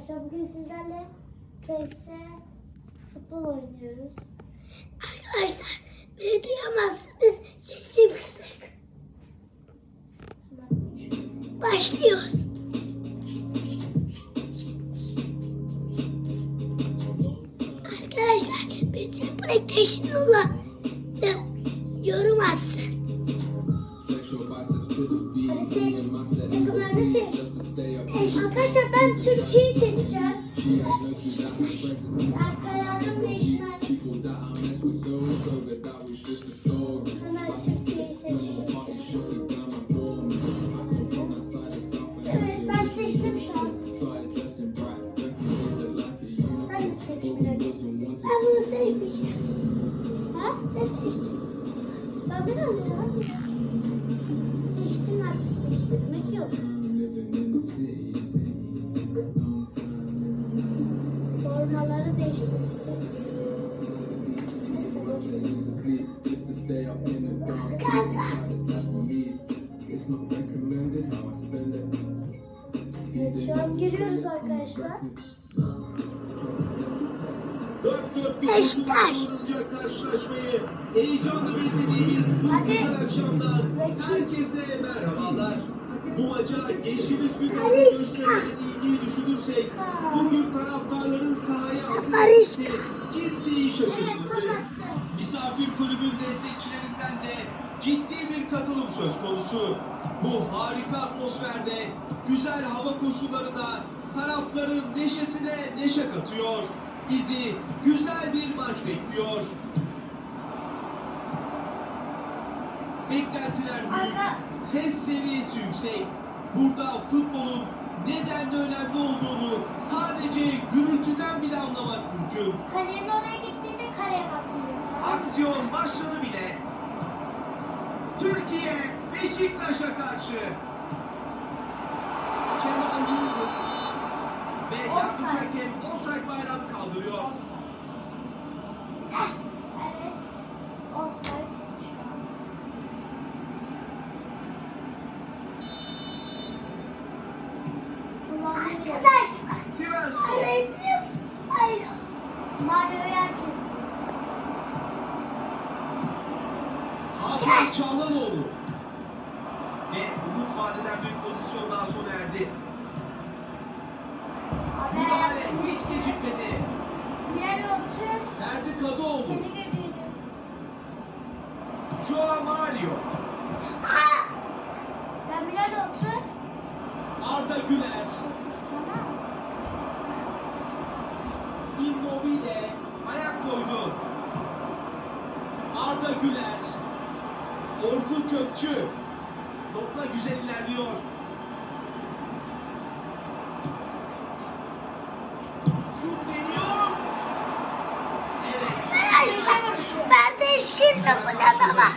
arkadaşlar. Bugün sizlerle PS futbol oynuyoruz. Arkadaşlar beni duyamazsınız. Sesim kısık. Başlıyoruz. Arkadaşlar bizim PlayStation'la yorum atsın. Arkadaşlar ben Türkiye'yi seçeceğim. Kararım değişmez. Evet ben seçtim şu an. Sen mi seç Miraç? Ben bunu sevmişim. Ha? Seçtim. Ben bir alıyorum. Seçtim artık değiştirmek yok. Formaları değiştirsin. Evet, şu an giriyoruz arkadaşlar. Dört dört bir Beşiktaş. olacak karşılaşmayı heyecanla beklediğimiz bu Hadi. güzel akşamdan herkese merhabalar. Bu maça geçtiğimiz günlerde gösterilen ilgiyi düşünürsek bugün taraftarların sahaya Barış. atması kimseyi şaşırtmadı. Misafir kulübün destekçilerinden de ciddi bir katılım söz konusu. Bu harika atmosferde, güzel hava koşullarına tarafların neşesine neşe katıyor. Bizi güzel bir maç bekliyor. Beklentiler büyük, ses seviyesi yüksek. Burada futbolun neden de önemli olduğunu sadece gürültüden bile anlamak mümkün. Kalenin oraya gittiğinde kareye basmıyor. Aksiyon başladı bile. Türkiye Beşiktaş'a karşı. Kenan Yıldız ve yardımcı hakem offside bayrağını kaldırıyor. Evet. Offside şu an. Kullandığı yer. Arkadaşlar Svensson. arayı biliyor musun? Hayır. Mario'yu herkes. Hakan Çağlanoğlu. Ve umut vadeden bir pozisyon daha sona erdi. Müdahale hiç gecikmedi. Bilal otur. Ferdi Kadıoğlu. Seni götürdüm. Joao Mario. Ben Bilal otur. Arda Güler. Immobile ayak koydu. Arda Güler. Orkun Kökçü. Topla güzel ilerliyor. Şut deniyor. Evet. Ben de hiç kimse bunu atamaz.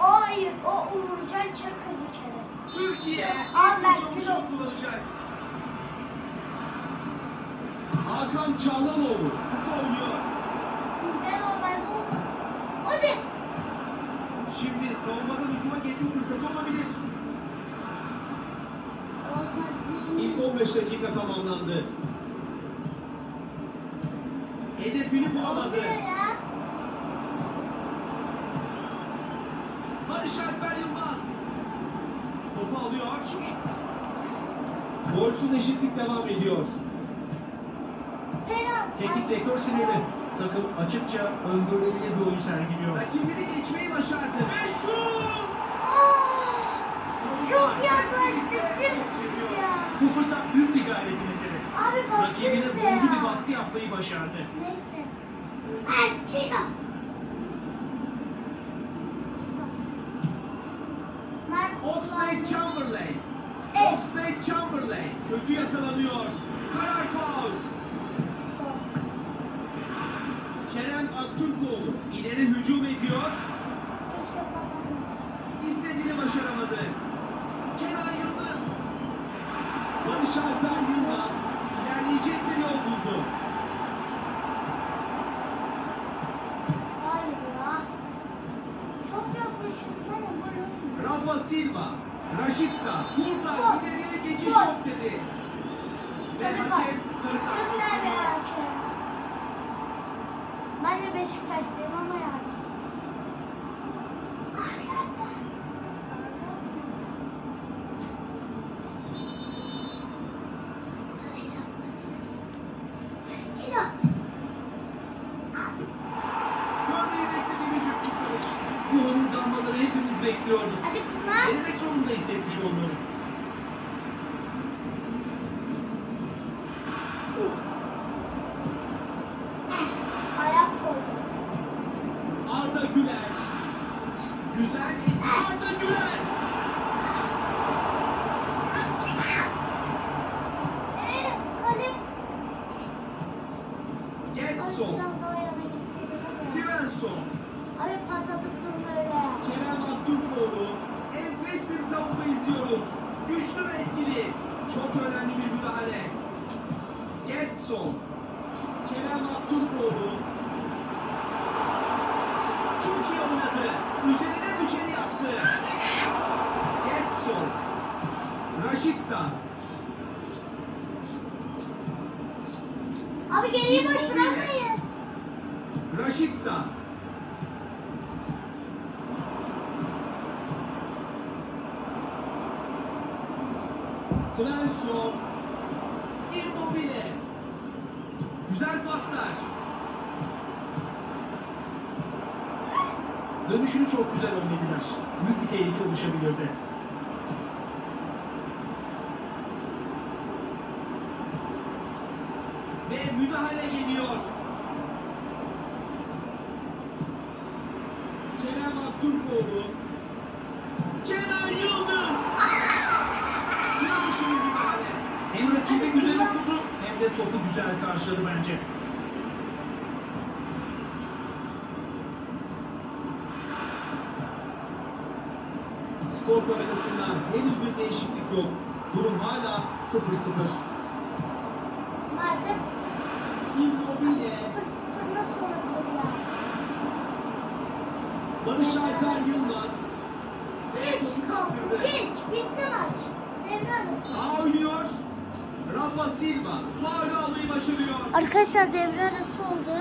O hayır. O Uğurcan Çakır bir kere. Türkiye kilo. şut kullanacak. Hakan Çağlanoğlu kısa oynuyor. Bizde normalde olur. Hadi. Şimdi savunmadan hücuma geçme fırsatı olabilir. Olmadı. İlk 15 dakika tamamlandı. Hedefini bulamadı. Barış Alper Yılmaz. Topu alıyor. Golsüz eşitlik devam ediyor. Teknik rekor sinirli. Takım açıkça öngörülebilir bir oyun sergiliyor. Rakibini geçmeyi başardı. Ve şut! Çok siz ya? Bu fırsat büyük bir gayreti mesele. Abi Rakibine baksanıza boğucu bir baskı yapmayı başardı. Neyse. Erkino. Oxlade Chamberlain. Evet. Oxlade Chamberlain. Kötü yakalanıyor. Karar faul. Kerem Aktürkoğlu ileri hücum ediyor. Keşke kazanmasın. İstediğini başaramadı. Kenan Yıldız. Barış Alper Yılmaz ilerleyecek bir yol buldu. Hayır ya. Çok yaklaşık. Hani gol olmuyor. Rafa Silva. Raşitsa burada Sol. ileriye geçiş Sol. yok dedi. sarı var. hakem sarı kart Göster be gösteriyor. hakem. Ben de Beşiktaşlıyım ama yani. Görmeyi beklediğimiz bir kurtarış. Bu homurdanmaları hepimiz bekliyorduk. Hadi kullan. Denemek zorunda hissetmiş olmalı. Ayak koydu. Arda Güler. Güzel etti Arda Güler. Ee, kale. Getson. Ay, biraz daha yana gitseydim ama. Svensson. Abi pas atıp durma öyle. Kerem Aktürkoğlu. Enfes bir savunma izliyoruz. Güçlü ve etkili. Çok önemli bir müdahale. Getson. Kerem Aktürkoğlu. Çok iyi oynadı. Üzerine düşeni yaptı. Getson. Raşitsa. Abi geriyi boş bırakmayın. Raşitsa. Svensson. Immobile. Güzel paslar. Dönüşünü çok güzel önlediler. Büyük bir tehlike oluşabilirdi. Ve müdahale geliyor. Kerem Aktürkoğlu. Kenan Yıldız. Sıra dışı bir müdahale. Hem rakibi güzel okudu hem de topu güzel karşıladı bence. Skor tabelasında henüz bir değişiklik yok. Durum hala 0-0. Maalesef Immobile. 0-0 nasıl olabilir ya? Barış Alper Yılmaz. Geç kaldı. Geç. Bitti maç. Devre arası. Sağ oynuyor. Rafa Silva. Faulü almayı başarıyor. Arkadaşlar devre arası oldu.